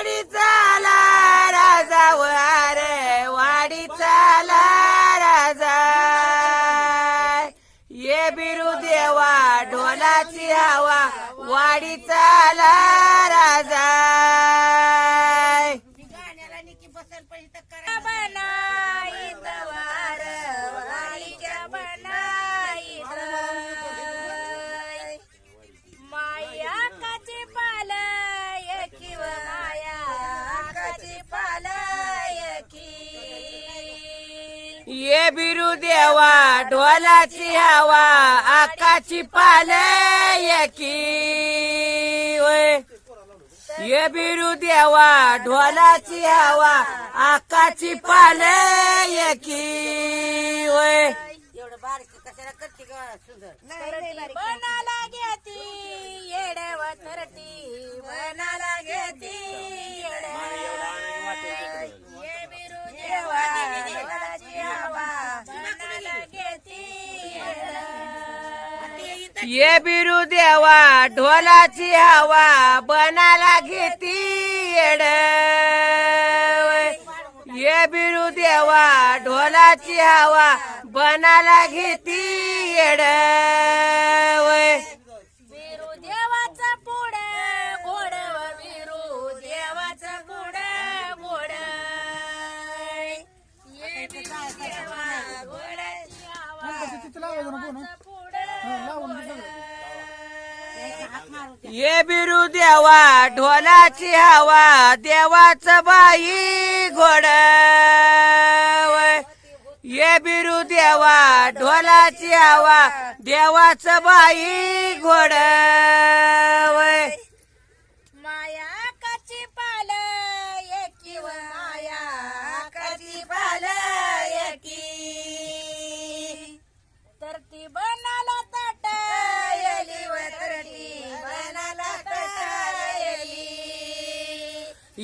अरे वाडी चाला राजा व वाडी चाला राजा. ये बिरू देवा ढोलाची हवा वाडी चाला राजा. बिरू देवा ढोलाची हवा आकाची की ओय. ये बिरू देवा ढोलाची हवा आकाची की ओय. एवढं बारीक कशाला करते ग सुंदर बनाला घेती येडव थरटी ये बिरू देवा ढोलाची हवा बनाला घेती येड. ये बिरू देवा ढोलाची हवा बनाला घेती येड. बिरू देवाचा पुढ ये बिरू देवा ढोलाची हवा देवाच बाई घोड ये बिरू देवा ढोलाची हवा देवाच बाई घोड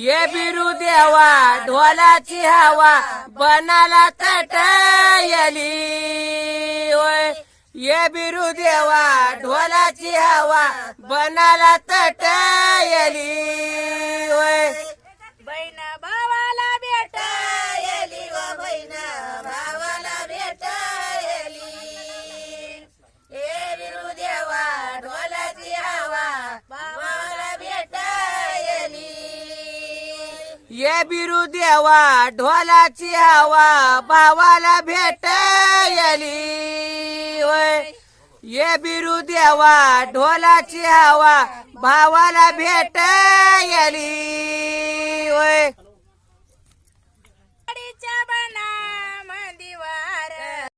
ये बिरू देवा ढोलाची हवा बनाला तटयली होय ये बिरू देवा ढोलाची हवा बनाला तटयली ये बिरू देवा ढोलाची हवा भावाला भेटली होय. ये बिरू देवा ढोलाची हवा भावाला भेटली